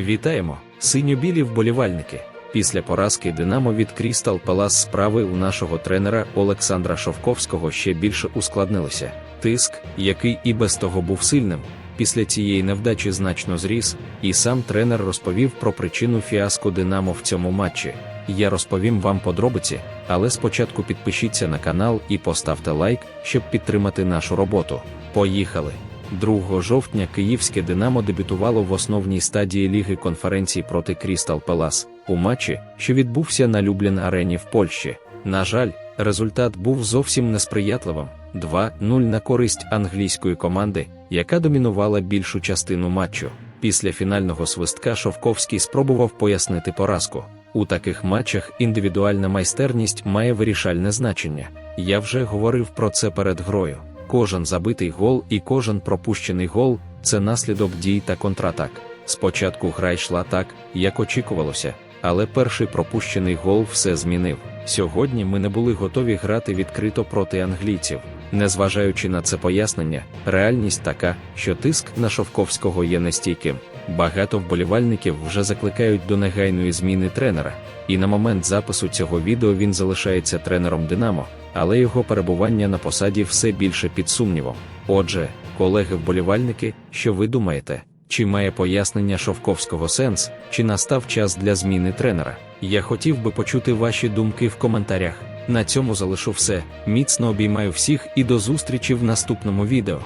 Вітаємо, синьо-білі вболівальники. Після поразки Динамо від Крістал Палас справи у нашого тренера Олександра Шовковського ще більше ускладнилися. Тиск, який і без того був сильним, після цієї невдачі значно зріс, і сам тренер розповів про причину фіаско Динамо в цьому матчі. Я розповім вам подробиці, але спочатку підпишіться на канал і поставте лайк, щоб підтримати нашу роботу. Поїхали! 2 жовтня київське Динамо дебютувало в основній стадії Ліги конференцій проти Крістал Пелас у матчі, що відбувся на Люблін арені в Польщі. На жаль, результат був зовсім несприятливим 2-0 на користь англійської команди, яка домінувала більшу частину матчу. Після фінального свистка Шовковський спробував пояснити поразку. У таких матчах індивідуальна майстерність має вирішальне значення. Я вже говорив про це перед грою. Кожен забитий гол і кожен пропущений гол це наслідок дій та контратак. Спочатку гра йшла так, як очікувалося, але перший пропущений гол все змінив. Сьогодні ми не були готові грати відкрито проти англійців. Незважаючи на це пояснення, реальність така, що тиск на Шовковського є нестійким. Багато вболівальників вже закликають до негайної зміни тренера, і на момент запису цього відео він залишається тренером Динамо, але його перебування на посаді все більше під сумнівом. Отже, колеги-вболівальники, що ви думаєте? Чи має пояснення Шовковського сенс, чи настав час для зміни тренера? Я хотів би почути ваші думки в коментарях. На цьому залишу все. Міцно обіймаю всіх і до зустрічі в наступному відео.